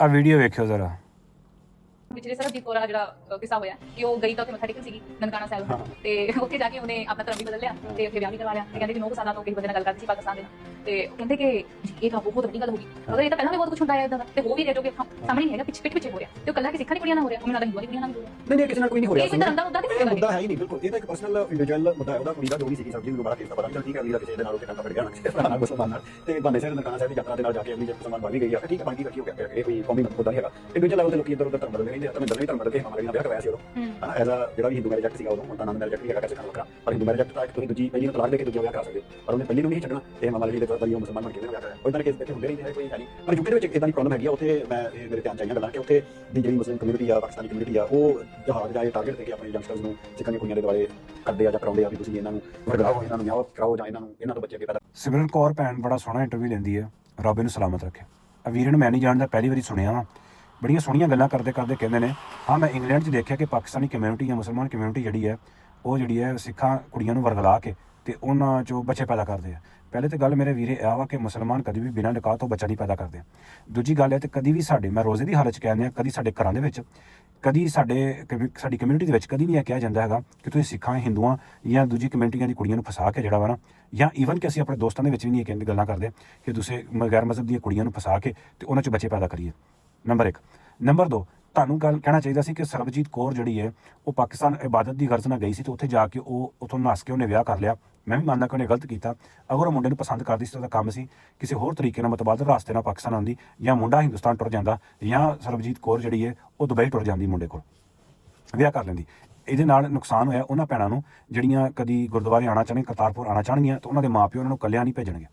ਆ ਵੀਡੀਓ ਵੇਖਿਓ ਜ਼ਰਾ। ਪਿਛਲੇ ਸਰਬਜੀਤ ਕੌਰ ਦਾ ਜਿਹੜਾ ਕਿੱਸਾ ਹੋਇਆ ਕਿ ਉਹ ਗਈ ਤਾਂ ਉੱਥੇ ਮੱਥਾ ਟੇਕਣ ਸੀਗੀ ਨਨਕਾਣਾ ਸਾਹਿਬ। ਤੇ ਉੱਥੇ ਜਾ ਕੇ ਉਹਨੇ ਆਪਣਾ ਧਰਮ ਵੀ ਬਦਲ ਲਿਆ ਤੇ ਉੱਥੇ ਵਿਆਹ ਵੀ ਕਰਵਾ ਲਿਆ। ਤੇ ਕਹਿੰਦੇ ਕਿ 9 ਸਾਲਾਂ ਤੋਂ ਕਿਸੇ ਬੰਦੇ ਨਾਲ ਗੱਲ ਕਰਦੀ ਸੀ ਪਾਕਿਸਤਾਨ ਦੇ ਨਾਲ। ਤੇ ਕਹਿੰਦੇ ਕਿ ਇਹ ਤਾਂ ਬਹੁਤ ਵੱਡੀ ਗੱਲ ਹੋ ਗਈ। ਅਗਰ ਇਹ ਤਾਂ ਪਹਿਲਾਂ ਵੀ ਬਹੁਤ ਕੁਝ ਹੁੰਦਾ ਹੈ ਇਦਾਂ ਦਾ। ਤੇ ਹੋ ਵੀ ਰਿਹਾ ਜੋ ਕਿ ਸਾਹਮਣੇ ਨਹੀਂ ਹੈਗਾ ਪਿੱਛੇ ਪਿੱਛੇ ਹੋ ਰਿਹਾ। ਤੇ ਉਹ ਕੱਲਾ ਕਿ ਸਿੱਖਾਂ ਦੀ ਕੁੜੀਆਂ ਨਾਲ ਹੋ ਰਿਹਾ। ਉਹ ਮੈਨੂੰ ਲੱਗਦਾ ਹਿੰਦੂਆਂ ਦੀ ਕੁੜੀਆਂ ਨਾਲ ਹੋ ਰਿਹਾ। ਨਹੀਂ ਨਹੀਂ ਕਿਸੇ ਨਾਲ ਕੋਈ ਨਹੀਂ ਹੋ ਰਿਹਾ। ਇਹ ਧਰਮ ਦਾ ਮੁੱਦਾ ਨਹੀਂ ਇਹ ਮੁੱਦਾ ਹੈ ਹੀ ਨਹੀਂ ਬਿਲਕੁਲ। ਇਹ ਤਾਂ ਇੱਕ ਪਰਸਨਲ ਇੰਡੀਵਿਜੂਅਲ ਮੁੱਦਾ ਹੈ। ਉਹਦਾ ਕੁੜੀ ਦਾ ਜੋ ਵੀ ਸੀਗੀ ਸਬਜੀ ਨੂੰ ਦੁਬਾਰਾ ਕੀਤਾ ਪਤਾ ਨਹੀਂ ਠੀਕ ਹੈ ਅਗਲੀ ਦਾ ਕਿਸੇ ਦੇ ਨਾਲ ਉਹਦੇ ਨਾਲ ਪੜ ਗਿਆ ਕਿਸੇ ਨਾਲ ਮੁਸਲਮਾਨ ਨਾਲ। ਤੇ ਬਾਨੇ ਸਾਹਿਬ ਨਨਕਾਣਾ ਸਾਹਿਬ ਦੀ ਯਾਤਰਾ ਦੇ ਨਾਲ ਜਾ ਕੇ ਅਗਲੀ ਜਦ ਮੁਸਲਮਾਨ ਬਣ ਵੀ ਗਈ ਆ। ਠੀਕ ਹੈ ਬਣ ਗਈ ਇਕੱਠੀ ਹੋ ਗਿਆ ਇਹ ਕੋਈ ਕੌਮੀ ਮੁੱਦਾ ਹੈਗਾ। ਇੰਡੀਵਿਜੂਅਲ ਲੈਵਲ ਤੇ ਲੋਕੀ ਇੱਧਰ ਉੱਧਰ ਧਰਮ ਬਦਲ ਰਹੇ ਨੇ ਤਾਂ ਮੈਂ ਵੀ ਧਰਮ ਬਦਲ ਕੇ ਮਾਮਲੇ ਨਾਲ ਵਿਆਹ ਕਰਵਾਇਆ ਸੀ ਉਦੋਂ। ਹਨਾ ਐਜ਼ ਅ ਜਿਹੜਾ ਵੀ ਹਿੰਦੂ ਮੈਰਿਜ ਐਕਟ ਸੀਗਾ ਉਦੋਂ ਹੁਣ ਤਾਂ ਨਨ ਮੈਰਿਜ ਐਕਟ ਵੀ ਹੈਗਾ ਕਿਸੇ ਨਾਲ ਵੱਖਰਾ। ਪਰ ਹਿੰਦੂ ਮੈਰਿਜ ਐਕਟ ਤਾਂ ਇੱਕ ਤੁਸੀਂ ਦੂਜੀ ਪਹਿਲੀ ਨੂੰ ਤਲਾਕ ਦੇ ਕੇ ਦੂਜਾ ਵਿਆਹ ਕਰਾ ਸਕਦੇ ਹੋ। ਪਰ ਉਹਨੇ ਪਹਿਲੀ ਨੂੰ ਨਹੀਂ ਛੱਡਣਾ। ਇਹ ਮਾਮਲਾ ਜਿਹੜੀ ਦੇ ਪਹਿਲੀ ਉਹ ਮੁਸਲਮਾਨ ਬਣ ਕੇ ਵਿਆਹ ਕਰਾਇਆ। ਉਹ ਇਦਾਂ ਦੇ ਕੇਸ ਇੱਥੇ ਹੁੰਦੇ ਨਹੀਂ ਹੈ ਕੋਈ ਹੈ ਨਹੀਂ। ਪਰ ਯੂਕੇ ਦੇ ਵਿੱਚ ਇਦਾਂ ਦੀ ਪ੍ਰੋਬਲਮ ਹੈਗੀ ਆ ਉੱਥੇ ਮੈਂ ਇਹ ਮੇਰੇ ਧਿਆਨ ਚ ਆਈਆਂ ਗੱਲਾਂ ਕਿ ਉੱਥੇ ਦੀ ਜਿਹੜੀ ਮੁਸਲਿਮ ਕਮਿਊਨਿਟੀ ਆ ਪਾਕਿਸਤਾਨੀ ਕਮਿਊਨਿਟੀ ਆ ਉਹ ਜਹਾਜ਼ ਜਾਏ ਟਾਰਗੇਟ ਦੇ ਕੇ ਆਪਣੇ ਯੰਗਸਟਰਸ ਨੂੰ ਸਿੱਖਾਂ ਦੀਆਂ ਕੁੜੀਆਂ ਦੇ ਦੁਆਲੇ ਕਰਦੇ ਆ ਜਾਂ ਕਰਾਉਂਦੇ ਆ ਵੀ ਤੁਸੀਂ ਇਹਨਾਂ ਨੂੰ ਵਰਗਲਾਓ ਇਹਨਾਂ ਨੂੰ ਨਿਆਂ ਕਰਾਓ ਜਾਂ ਇਹਨਾਂ ਨੂੰ ਇਹਨਾਂ ਤੋਂ ਬੱਚੇ ਅੱਗੇ ਪੈਦਾ ਸਿਮਰਨ ਕੌਰ ਭੈਣ ਬੜਾ ਸੋਹਣਾ ਇੰਟਰਵਿਊ ਲੈਂਦੀ ਹੈ। ਰੱਬ ਇਹਨੂੰ ਸਲਾਮਤ ਰੱਖੇ। ਆ ਵੀਰਨ ਮੈਂ ਨਹੀਂ ਜਾਣਦਾ ਪਹਿਲੀ ਵਾਰੀ ਸੁਣਿਆ ਵਾ। ਬੜੀਆਂ ਸੋਹਣੀਆਂ ਗੱਲਾਂ ਕਰਦੇ ਕਰਦੇ ਕਹਿੰਦੇ ਨੇ, ਹਾਂ ਮੈਂ ਇੰਗਲੈਂਡ 'ਚ ਦੇਖਿਆ ਕਿ ਪਾਕਿਸਤਾਨੀ ਕਮਿਊਨਿਟੀ ਜਾਂ ਮੁਸਲਮਾਨ ਕਮਿਊਨਿਟੀ ਜਿਹੜੀ ਹੈ, ਉਹ ਜਿਹੜੀ ਹੈ ਸਿੱਖਾਂ ਕੁੜੀਆਂ ਨੂੰ ਵਰਗਲਾ ਕੇ ਤੇ ਉਹਨਾਂ 'ਚੋਂ ਬੱਚੇ ਪੈਦਾ ਕਰਦੇ ਆ। ਪਹਿਲੇ ਤੇ ਗੱਲ ਮੇਰੇ ਵੀਰੇ ਇਹ ਵਾ ਕਿ ਮੁਸਲਮਾਨ ਕਦੀ ਵੀ ਬਿਨਾਂ ਨਿਕਾਹ ਤੋਂ ਬੱਚਾ ਨਹੀਂ ਪੈਦਾ ਕਰਦੇ। ਦੂਜੀ ਗੱਲ ਹੈ ਤੇ ਕਦੀ ਵੀ ਸਾਡੇ, ਮੈਂ ਰੋਜ਼ੇ ਦੀ ਹਾਲਤ 'ਚ ਕਹਿੰਦੇ ਆ, ਕਦੀ ਸਾਡੇ ਘਰਾਂ ਦੇ ਵਿੱਚ, ਕਦੀ ਸਾਡੇ ਕਮਿ- ਸਾਡੀ ਕਮਿਊਨਿਟੀ ਦੇ ਵਿੱਚ ਕਦੀ ਨਹੀਂ ਇਹ ਕਿਹਾ ਜਾਂਦਾ ਹੈਗਾ ਕਿ ਤੁਸੀਂ ਸਿੱਖਾਂ, ਹਿੰਦੂਆਂ ਜਾਂ ਦੂਜੀ ਕਮਿਊਨਿਟੀਆਂ ਦੀ ਕੁੜੀਆਂ ਨੂੰ ਫਸਾ ਕੇ ਜਿਹੜਾ ਵਾ ਨਾ, ਜਾਂ ਈਵਨ ਕਿ ਅਸੀਂ ਆਪਣੇ ਦੋਸਤਾਂ ਦੇ ਵਿੱਚ ਵੀ ਨਹੀਂ ਇਹ ਕਹਿੰਦੇ ਗੱਲਾਂ ਕਰਦੇ ਕਿ ਤੁਸੀਂ ਮ- ਗੈਰ ਮਜ਼ਹਬ ਦੀਆਂ ਕੁੜੀਆਂ ਨੂੰ ਫਸਾ ਕੇ ਤੇ ਉਹਨਾਂ 'ਚ ਬੱਚੇ ਪੈਦਾ ਕਰੀਏ। ਨੰਬਰ 1 ਨੰਬਰ 2 ਤੁਹਾਨੂੰ ਗੱਲ ਕਹਿਣਾ ਚਾਹੀਦਾ ਸੀ ਕਿ ਸਰਬਜੀਤ ਕੌਰ ਜਿਹੜੀ ਹੈ, ਉਹ ਪਾਕਿਸਤਾਨ ਇਬਾਦਤ ਦੀ ਗਰਜ਼ ਨਾਲ ਗਈ ਸੀ ਤੇ ਉੱਥੇ ਜਾ ਕੇ ਉਹ ਉਥੋਂ ਨੱਸ ਕੇ ਉਹਨੇ ਵਿਆਹ ਕਰ ਲਿਆ। ਮੈਂ ਵੀ ਮੰਨਦਾ ਕਿ ਉਹਨੇ ਗਲਤ ਕੀਤਾ। ਅਗਰ ਉਹ ਮੁੰਡੇ ਨੂੰ ਪਸੰਦ ਕਰਦੀ ਸੀ ਤਾਂ ਉਹਦਾ ਕੰਮ ਸੀ ਕਿਸੇ ਹੋਰ ਤਰੀਕੇ ਨਾਲ ਮਤਬਾਦਲ ਰਾਸਤੇ ਨਾਲ ਪਾਕਿਸਤਾਨ ਆਉਂਦੀ ਜਾਂ ਮੁੰਡਾ ਹਿੰਦੁਸਤਾਨ ਟੁਰ ਜਾਂਦਾ ਜਾਂ ਸਰਬਜੀਤ ਕੌਰ ਜਿਹੜੀ ਹੈ, ਉਹ ਦੁਬਈ ਟੁਰ ਜਾਂਦੀ ਮੁੰਡੇ ਕੋਲ, ਵਿਆਹ ਕਰ ਲੈਂਦੀ। ਇਹਦੇ ਨਾਲ ਨੁਕਸਾਨ ਹੋਇਆ। ਉਹਨਾਂ ਭੈਣਾਂ ਨੂੰ ਜਿਹੜੀਆਂ ਕਦੀ ਗੁਰਦੁਆਰੇ ਆਣਾ ਚਾਹਣ ਕਰਤਾਰਪੁਰ ਆਣਾ ਚਾਹਣਗੀਆਂ, ਤਾਂ ਉਹਨਾਂ ਦੇ ਮਾਪਿਓ ਉਹਨਾਂ ਨੂੰ ਕੱਲਿਆਂ ਨਹੀਂ ਭੇਜਣਗੇ।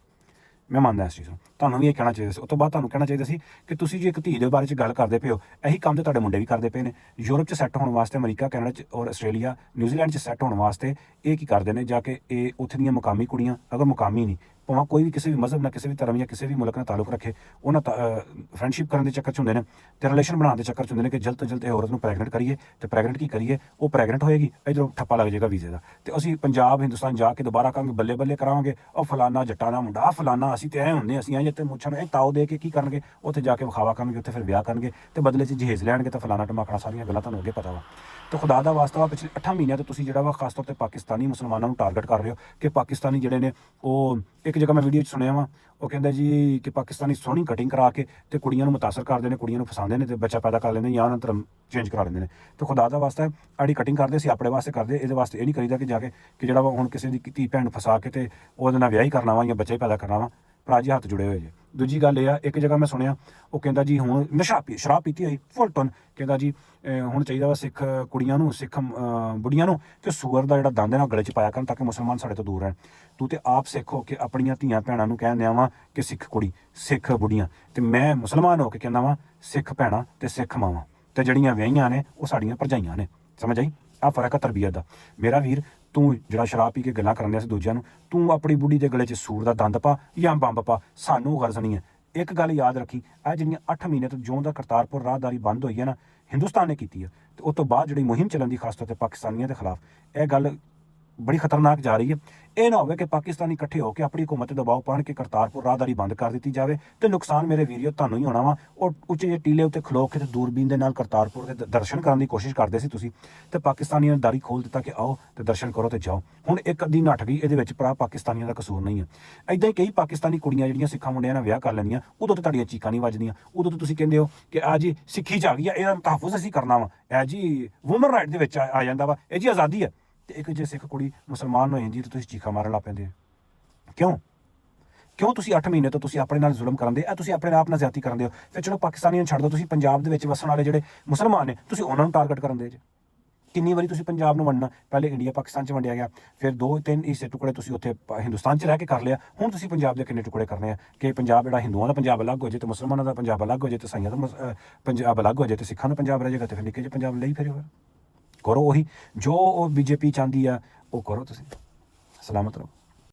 ਮੈਂ ਮੰਨਦਾ ਇਸ ਚੀਜ਼ ਨੂੰ। ਤੁਹਾਨੂੰ ਵੀ ਇਹ ਕਹਿਣਾ ਚਾਹੀਦਾ ਸੀ। ਉਸ ਤੋਂ ਬਾਅਦ ਤੁਹਾਨੂੰ ਕਹਿਣਾ ਚਾਹੀਦਾ ਸੀ ਕਿ ਤੁਸੀਂ ਜੇ ਇੱਕ ਧੀ ਦੇ ਬਾਰੇ ਚ ਗੱਲ ਕਰਦੇ ਪਏ ਹੋ, ਇਹੀ ਕੰਮ ਤੇ ਤੁਹਾਡੇ ਮੁੰਡੇ ਵੀ ਕਰਦੇ ਪਏ ਨੇ। ਯੂਰਪ ਚ ਸੈੱਟ ਹੋਣ ਵਾਸਤੇ, ਅਮਰੀਕਾ, ਕੈਨੇਡਾ ਚ ਔਰ ਆਸਟ੍ਰੇਲੀਆ, ਨਿਊਜ਼ੀਲੈਂਡ ਚ ਸੈੱਟ ਹੋਣ ਵਾਸਤੇ ਇਹ ਕੀ ਕਰਦੇ ਨੇ? ਜਾ ਕੇ ਇਹ ਉੱਥੇ ਦੀਆਂ ਮੁਕਾਮੀ ਕੁੜੀਆਂ, ਅਗਰ ਮੁਕਾਮੀ ਨਹੀਂ ਭਾਵੇਂ ਕੋਈ ਵੀ ਕਿਸੇ ਵੀ ਮਜ਼ਹਬ ਨਾਲ ਕਿਸੇ ਵੀ ਧਰਮ ਜਾਂ ਕਿਸੇ ਵੀ ਮੁਲਕ ਨਾਲ ਤਾਲੁਕ ਰੱਖੇ ਉਹਨਾਂ ਫਰੈਂਡਸ਼ਿਪ ਕਰਨ ਦੇ ਚੱਕਰ ਚ ਹੁੰਦੇ ਨੇ, ਤੇ ਰਿਲੇਸ਼ਨ ਬਣਾਉਣ ਦੇ ਚੱਕਰ ਚ ਹੁੰਦੇ ਨੇ ਕਿ ਜਲਦ ਤੋਂ ਜਲਦ ਇਹ ਔਰਤ ਨੂੰ ਪ੍ਰੈਗਨੈਂਟ ਕਰੀਏ, ਤੇ ਪ੍ਰੈਗਨੈਂਟ ਕੀ ਕਰੀਏ, ਉਹ ਪ੍ਰੈਗਨੈਂਟ ਹੋਏਗੀ, ਇਧਰੋਂ ਠੱਪਾ ਲੱਗ ਜਾਏਗਾ ਵੀਜ਼ੇ ਦਾ। ਤੇ ਅਸੀਂ ਪੰਜਾਬ, ਹਿੰਦੁਸਤਾਨ ਜਾ ਕੇ ਦੁਬਾਰਾ ਕਹਾਂਗੇ ਬੱਲੇ ਬੱਲੇ ਕਰਾਵਾਂਗੇ ਉਹ ਫਲਾਨਾ ਜੱਟਾਂ ਦਾ ਮੁੰਡਾ, ਆਹ ਫਲਾਨਾ, ਅਸੀਂ ਤੇ ਐ ਹੁੰਦੇ ਅਸੀਂ ਐ ਜਿੱਤੇ ਮੁੱਛਾਂ ਨੂੰ ਇਹ ਤਾਉ ਦੇ ਕੇ ਕੀ ਕਰਨਗੇ, ਉੱਥੇ ਜਾ ਕੇ ਵਿਖਾਵਾ ਕਰਨਗੇ, ਉੱਥੇ ਫਿਰ ਵਿਆਹ ਕਰਨਗੇ, ਤੇ ਬਦਲੇ 'ਚ ਜਹੇਜ਼ ਲੈਣਗੇ, ਤਾਂ ਫਲਾਨਾ ਟਮਾਕਣਾ ਸਾਰੀਆਂ ਗੱਲਾਂ ਤੁਹਾਨੂੰ ਅੱਗੇ ਪਤਾ ਵਾ। ਤੇ ਖੁਦਾ ਦਾ ਵਾਸਤਾ ਵਾ, ਪਿਛਲੇ 8 ਮਹੀਨਿਆਂ ਤੋਂ ਤੁਸੀਂ ਜਿਹੜਾ ਵਾ, ਖਾਸ ਤੌਰ ਤੇ ਪਾਕਿਸਤਾਨੀ ਮੁਸਲਮਾਨਾਂ ਨੂੰ ਟਾਰਗੇਟ ਕਰ ਰਹੇ ਹੋ, ਕਿ ਪਾਕਿਸਤਾਨੀ ਜਿਹੜੇ ਨੇ, ਉਹ ਇੱਕ ਜਗ੍ਹਾ ਮੈਂ ਵੀਡੀਓ 'ਚ ਸੁਣਿਆ ਵਾ, ਉਹ ਕਹਿੰਦਾ ਜੀ ਕਿ ਪਾਕਿਸਤਾਨੀ ਸੋਹਣੀ ਕਟਿੰਗ ਕਰਾ ਕੇ ਤੇ ਕੁੜੀਆਂ ਨੂੰ ਮੁਤਾਸਰ ਕਰਦੇ ਨੇ, ਕੁੜੀਆਂ ਨੂੰ ਫਸਾਉਂਦੇ ਨੇ ਤੇ ਬੱਚਾ ਪੈਦਾ ਕਰ ਲੈਂਦੇ ਨੇ ਜਾਂ ਉਹਨਾਂ ਧਰਮ ਚੇਂਜ ਕਰਾ ਲੈਂਦੇ ਨੇ। ਤੇ ਖੁਦਾ ਦਾ ਵਾਸਤਾ ਆੜੀ ਕਟਿੰਗ ਕਰਦੇ ਸੀ, ਆਪਣੇ ਵਾਸਤੇ ਕਰਦੇ, ਇਹਦੇ ਵਾਸਤੇ ਇਹ ਨਹੀਂ ਕਰੀਦਾ ਕਿ ਜਾ ਕੇ, ਕਿ ਜਿਹੜਾ ਵਾ ਹੁਣ ਕਿਸੇ ਦੀ ਧੀ ਭੈਣ ਨੂੰ ਫਸਾ ਕੇ ਤੇ ਉਹਦੇ ਨਾਲ ਵਿਆਹ ਹੀ ਕਰਨਾ ਵਾ ਜਾਂ ਬੱਚਾ ਹੀ ਪੈਦਾ ਕਰਨਾ ਵਾ। ਭਰਾ ਜੀ ਹੱਥ ਜੁੜੇ ਹੋਏ ਜੇ। ਦੂਜੀ ਗੱਲ ਇਹ ਆ, ਇੱਕ ਜਗ੍ਹਾ ਮੈਂ ਸੁਣਿਆ, ਉਹ ਕਹਿੰਦਾ ਜੀ ਹੁਣ ਨਸ਼ਾ ਪੀ, ਸ਼ਰਾਬ ਪੀਤੀ ਹੋਈ, ਫੁੱਲ ਟਨ। ਕਹਿੰਦਾ ਜੀ ਹੁਣ ਚਾਹੀਦਾ ਵਾ ਸਿੱਖ ਕੁੜੀਆਂ ਨੂੰ, ਸਿੱਖ ਅਹ ਬੁੜੀਆਂ ਨੂੰ ਕਿ ਸੂਰ ਦਾ ਜਿਹੜਾ ਦੰਦ ਹੈ ਨਾ ਉਹ ਗਲੇ 'ਚ ਪਾਇਆ ਕਰਨ ਤਾਂ ਕਿ ਮੁਸਲਮਾਨ ਸਾਡੇ ਤੋਂ ਦੂਰ ਰਹਿਣ। ਤੂੰ ਤੇ ਆਪ ਸਿੱਖ ਹੋ ਕੇ ਆਪਣੀਆਂ ਧੀਆਂ ਭੈਣਾਂ ਨੂੰ ਕਹਿੰਦੇ ਆਵਾਂ ਕਿ ਸਿੱਖ ਕੁੜੀ, ਸਿੱਖ ਬੁੜੀਆਂ ਤੇ ਮੈਂ ਮੁਸਲਮਾਨ ਹੋ ਕੇ ਕਹਿੰਦਾ ਵਾਂ, ਸਿੱਖ ਭੈਣਾਂ ਤੇ ਸਿੱਖ ਮਾਵਾਂ। ਤੇ ਜਿਹੜੀਆਂ ਵਿਆਹੀਆਂ ਨੇ, ਉਹ ਸਾਡੀਆਂ ਭਰਜਾਈਆਂ ਨੇ। ਸਮਝ ਆਈ? ਆ ਫ਼ਰਕ ਹੈ ਤਰਬੀਅਤ ਦਾ। ਮੇਰਾ ਵੀਰ, ਤੂੰ ਜਿਹੜਾ ਸ਼ਰਾਬ ਪੀ ਕੇ ਗੱਲਾਂ ਕਰਨ ਸੀ ਦੂਜਿਆਂ ਨੂੰ, ਤੂੰ ਆਪਣੀ ਬੁੱਢੀ ਦੇ ਗਲੇ 'ਚ ਸੂਰ ਦਾ ਦੰਦ ਪਾ ਜਾਂ ਬੰਬ ਪਾ, ਸਾਨੂੰ ਗਰਜ਼ ਨਹੀਂ ਹੈ। ਇੱਕ ਗੱਲ ਯਾਦ ਰੱਖੀ ਆ ਜਿਹੜੀਆਂ 8 ਮਹੀਨੇ ਤੋਂ ਜਿਉਂ ਦਾ ਕਰਤਾਰਪੁਰ ਰਾਹਦਾਰੀ ਬੰਦ ਹੋਈ ਹੈ ਨਾ, ਹਿੰਦੁਸਤਾਨ ਨੇ ਕੀਤੀ ਹੈ। ਤੇ ਉਸ ਤੋਂ ਬਾਅਦ ਜਿਹੜੀ ਮੁਹਿੰਮ ਚੱਲਣ ਦੀ ਖਾਸ ਤੌਰ ਤੇ ਪਾਕਿਸਤਾਨੀਆਂ ਦੇ ਖਿਲਾਫ, ਇਹ ਗੱਲ ਬੜੀ ਖਤਰਨਾਕ ਜਾ ਰਹੀ ਹੈ। ਇਹ ਨਾ ਹੋਵੇ ਕਿ ਪਾਕਿਸਤਾਨੀ ਇਕੱਠੇ ਹੋ ਕੇ ਆਪਣੀ ਹਕੂਮਤ ਤੇ ਦਬਾਅ ਪਾਉਣ ਕੇ ਕਰਤਾਰਪੁਰ ਰਾਹਦਾਰੀ ਬੰਦ ਕਰ ਦਿੱਤੀ ਜਾਵੇ ਤੇ ਨੁਕਸਾਨ ਮੇਰੇ ਵੀਰੋ ਤੁਹਾਨੂੰ ਹੀ ਹੋਣਾ ਵਾ। ਉਹ ਉੱਚੇ ਜਿਹੇ ਟੀਲੇ ਉੱਤੇ ਖਲੋ ਕੇ ਤੇ ਦੂਰਬੀਨ ਦੇ ਨਾਲ ਕਰਤਾਰਪੁਰ ਦੇ ਦਰਸ਼ਨ ਕਰਨ ਦੀ ਕੋਸ਼ਿਸ਼ ਕਰਦੇ ਸੀ ਤੁਸੀਂ। ਤੇ ਪਾਕਿਸਤਾਨੀਆਂ ਨੇ ਦਾਰੀ ਖੋਲ ਦਿੱਤਾ ਕਿ ਆਓ ਤੇ ਦਰਸ਼ਨ ਕਰੋ ਤੇ ਜਾਓ। ਹੁਣ ਇੱਕ ਅੱਧੀ ਨੱਠ ਗਈ, ਇਹਦੇ ਵਿੱਚ ਭਰਾ ਪਾਕਿਸਤਾਨੀਆਂ ਦਾ ਕਸੂਰ ਨਹੀਂ ਹੈ। ਐਦਾਂ ਹੀ ਕਈ ਪਾਕਿਸਤਾਨੀ ਕੁੜੀਆਂ ਜਿਹੜੀਆਂ ਸਿੱਖਾਂ ਮੁੰਡਿਆਂ ਨਾਲ ਵਿਆਹ ਕਰ ਲੈਂਦੀਆਂ, ਉਦੋਂ ਤੇ ਤੁਹਾਡੀਆਂ ਚੀਕਾਂ ਨਹੀਂ ਵੱਜਦੀਆਂ। ਉਦੋਂ ਤੇ ਤੁਸੀਂ ਕਹਿੰਦੇ ਹੋ ਕਿ ਆ ਜੀ ਸਿੱਖੀ ਚ ਆ ਗਈ ਆ ਇਹਦਾ ਤਹਫੁਜ਼ ਅਸੀਂ ਕਰਨਾ ਵਾ। ਇਹ ਜੀ ਵੂਮਨ ਰਾਈਟ ਦੇ ਵਿੱਚ ਆ ਜਾਂਦਾ ਵਾ। ਇਹ ਜੀ ਆਜ਼ਾਦੀ ਹੈ। ਤੇ ਇੱਕ ਜੇ ਸਿੱਖ ਕੁੜੀ ਮੁਸਲਮਾਨ ਹੋ ਜਾਂਦੀ ਤਾਂ ਤੁਸੀਂ ਚੀਖਾ ਮਾਰਨ ਲੱਗ ਪੈਂਦੇ ਹੋ। ਕਿਉਂ? ਕਿਉਂ ਤੁਸੀਂ 8 ਮਹੀਨੇ ਤੋਂ ਤੁਸੀਂ ਆਪਣੇ ਨਾਲ ਜ਼ੁਲਮ ਕਰਦੇ ਆ ਤੁਸੀਂ ਆਪਣੇ ਆਪ ਨਾਲ ਜਿਆਤੀ ਕਰਦੇ ਹੋ। ਫਿਰ ਚਲੋ ਪਾਕਿਸਤਾਨੀਆਂ ਨੂੰ ਛੱਡ ਦਿਓ, ਤੁਸੀਂ ਪੰਜਾਬ ਦੇ ਵਿੱਚ ਵਸਣ ਵਾਲੇ ਜਿਹੜੇ ਮੁਸਲਮਾਨ ਨੇ, ਤੁਸੀਂ ਉਹਨਾਂ ਨੂੰ ਟਾਰਗੇਟ ਕਰਨ ਦੇ ਜੇ ਕਿੰਨੀ ਵਾਰੀ ਤੁਸੀਂ ਪੰਜਾਬ ਨੂੰ ਵੰਡਣਾ? ਪਹਿਲੇ ਇੰਡੀਆ ਪਾਕਿਸਤਾਨ ਚ ਵੰਡਿਆ ਗਿਆ, ਫਿਰ ਦੋ ਤਿੰਨ ਹਿੱਸੇ ਟੁਕੜੇ ਤੁਸੀਂ ਉੱਥੇ ਹਿੰਦੁਸਤਾਨ ਚ ਰਹਿ ਕੇ ਕਰ ਲਿਆ। ਹੁਣ ਤੁਸੀਂ ਪੰਜਾਬ ਦੇ ਕਿੰਨੇ ਟੁਕੜੇ ਕਰਨੇ ਆ? ਕਿ ਪੰਜਾਬ ਜਿਹੜਾ ਹਿੰਦੂਆਂ ਦਾ ਪੰਜਾਬ ਅਲੱਗ ਹੋ ਜਾਏ ਤੇ ਮੁਸਲਮਾਨਾਂ ਦਾ ਪੰਜਾਬ ਅਲੱਗ ਹੋ ਜਾਏ ਤੇ ਸਾਈਆਂ ਦਾ ਪੰਜਾਬ ਅਲੱਗ ਹੋ ਜਾਏ ਤੇ ਸਿੱਖਾਂ ਦਾ ਪੰਜਾਬ ਰਹਿ ਜਾਏਗਾ ਤੇ ਫਿਰ ਨਿੱਕੇ ਜਿਹੇ ਪੰਜਾਬ ਲਈ ਫਿਰ ਫਿਰਿਓ ਕਰੋ ਉਹੀ ਜੋ ਉਹ ਬੀਜੇਪੀ ਚਾਹੁੰਦੀ ਆ ਉਹ ਕਰੋ ਤੁਸੀਂ। ਸਲਾਮਤ ਰਹੋ।